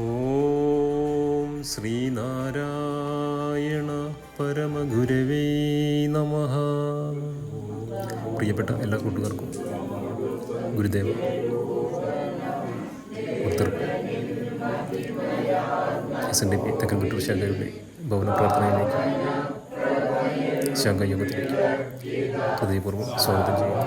ഓം ശ്രീനാരായണ പരമഗുരവേ നമ. പ്രിയപ്പെട്ട എല്ലാ കൂട്ടുകാർക്കും Gurudeva S N D P Thekkankuttoor ശാഖയുടെ ഭവന പ്രാർത്ഥനയിലേക്ക് ശാഖായോഗത്തിലേക്ക് ഹൃദയപൂർവം സ്വാഗതം ചെയ്യുന്നു.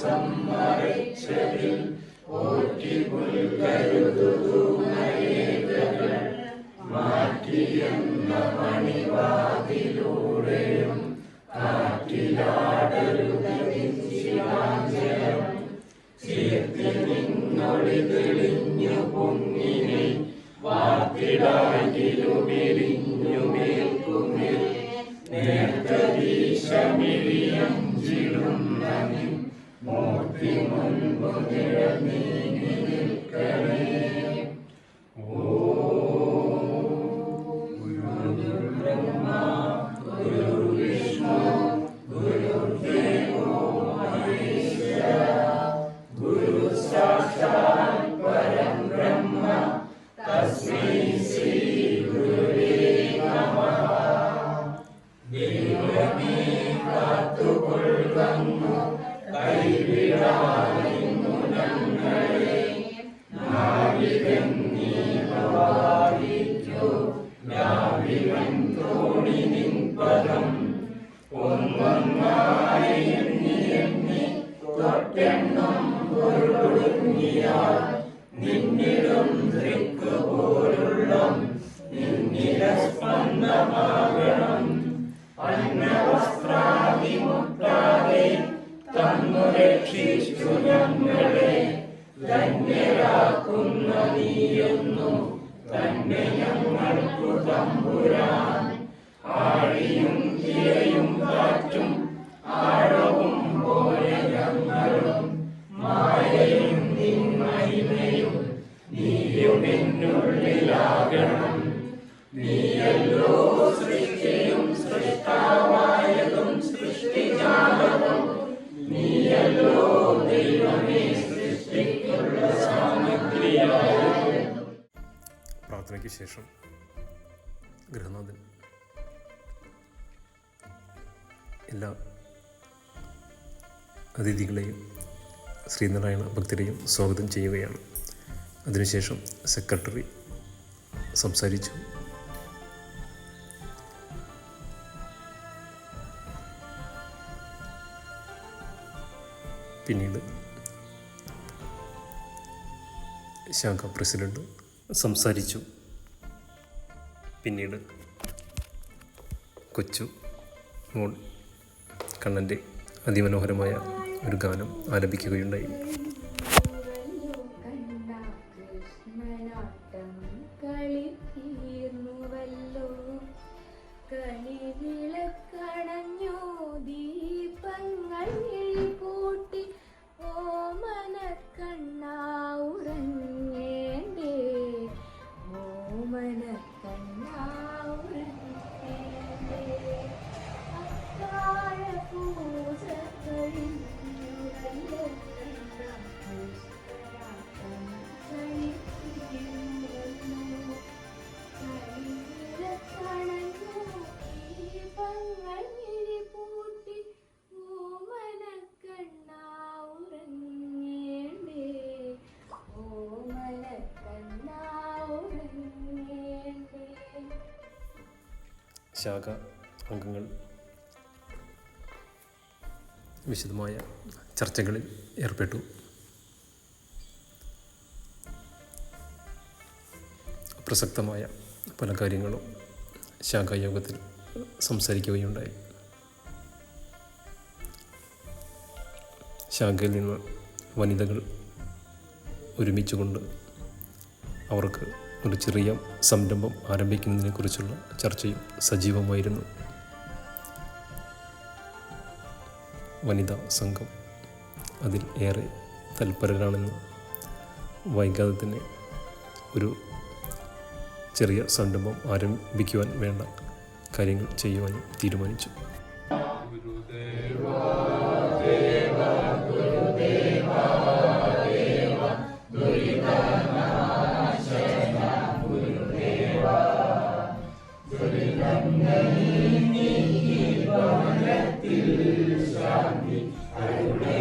സംരക്ഷതിൽ പോറ്റി പുൽകരുതുതു Amen. പ്രാർത്ഥനയ്ക്ക് ശേഷം ഗൃഹനാഥൻ എല്ലാ അതിഥികളെയും ശ്രീനാരായണ ഭക്തരെയും സ്വാഗതം ചെയ്യുകയാണ്. അതിനുശേഷം സെക്രട്ടറി സംസാരിച്ചു. പിന്നീട് ശാഖ പ്രസിഡന്റ് സംസാരിച്ചു. പിന്നീട് കൊച്ചു മോൾ കണ്ണന്റെ അതിമനോഹരമായ ഒരു ഗാനം ആലപിക്കുകയുണ്ടായി. ശാഖ അംഗങ്ങൾ. വിശദമായ ചർച്ചകളിൽ ഏർപ്പെട്ടു. പ്രസക്തമായ പല കാര്യങ്ങളും ശാഖായോഗത്തിൽ സംസാരിക്കുകയുണ്ടായി. ശാഖയിൽ നിന്ന് വനിതകൾ ഒരുമിച്ചുകൊണ്ട് അവർക്ക് ഒരു ചെറിയ സംരംഭം ആരംഭിക്കുന്നതിനെക്കുറിച്ചുള്ള ചർച്ചയും സജീവമായിരുന്നു. വനിതാ സംഘം അതിൽ ഏറെ തൽപരരാണെന്ന് വൈകാതെ തന്നെ ഒരു ചെറിയ സംരംഭം ആരംഭിക്കുവാൻ വേണ്ട കാര്യങ്ങൾ ചെയ്യുവാനും തീരുമാനിച്ചു. அறிவுடை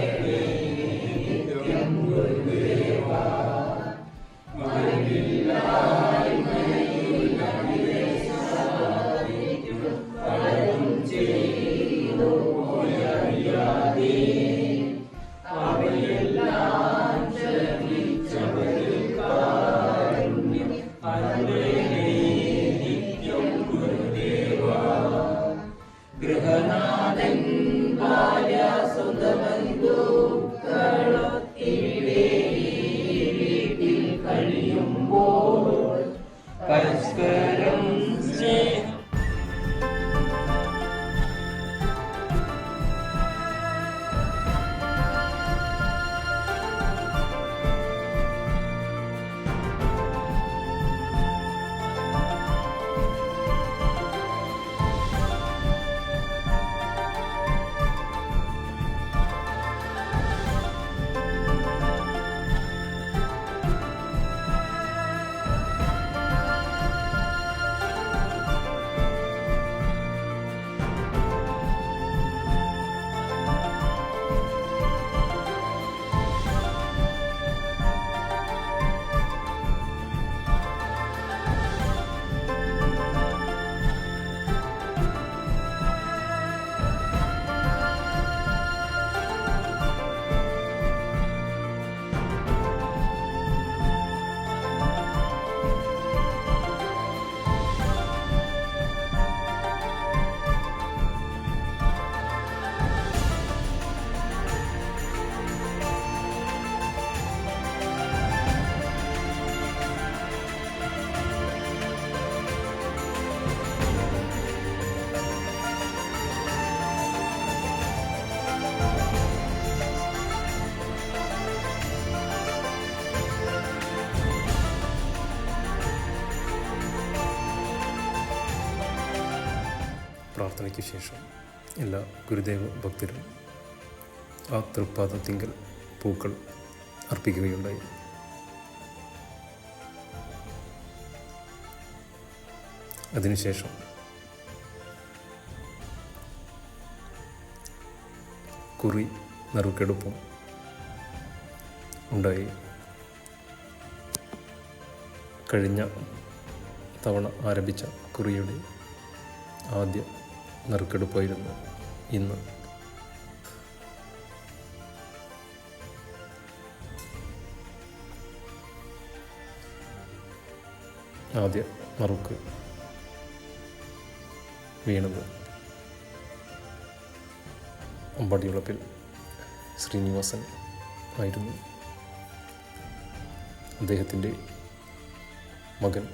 പ്രാർത്ഥനയ്ക്ക് ശേഷം എല്ലാ ഗുരുദേവ ഭക്തരും ആ തിങ്കൾ പൂക്കൾ അർപ്പിക്കുകയുണ്ടായി. അതിനുശേഷം കുറി നറുക്കെടുപ്പും ഉണ്ടായി. കഴിഞ്ഞ തവണ ആരംഭിച്ച കുറിയുടെ ആദ്യ നറുക്കെടുപ്പായിരുന്നു ഇന്ന്. ആദ്യ നറുക്ക് വീണത് അമ്പാടിയുളപ്പിൽ ശ്രീനിവാസൻ ആയിരുന്നു. അദ്ദേഹത്തിന്റെ മകൻ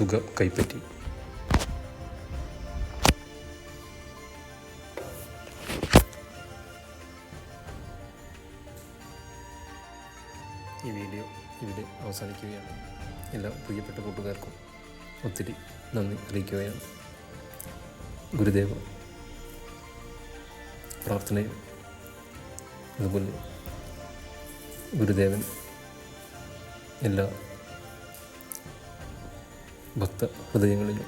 തുക കൈപ്പറ്റി. ഈ വീഡിയോ ഇവിടെ അവസാനിക്കുകയാണ്. എല്ലാ പ്രിയപ്പെട്ട കൂട്ടുകാർക്കും ഒത്തിരി നന്ദി അറിയിക്കുകയാണ്. ഗുരുദേവ പ്രാർത്ഥനയും അതുപോലെ ഗുരുദേവൻ എല്ലാ ഭക്ത ഹൃദയങ്ങളിലും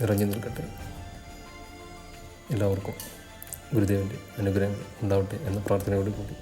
നിറഞ്ഞു നിൽക്കട്ടെ. എല്ലാവർക്കും ഗുരുദേവന്റെ അനുഗ്രഹങ്ങൾ ഉണ്ടാവട്ടെ എന്ന പ്രാർത്ഥനയോട് കൂടി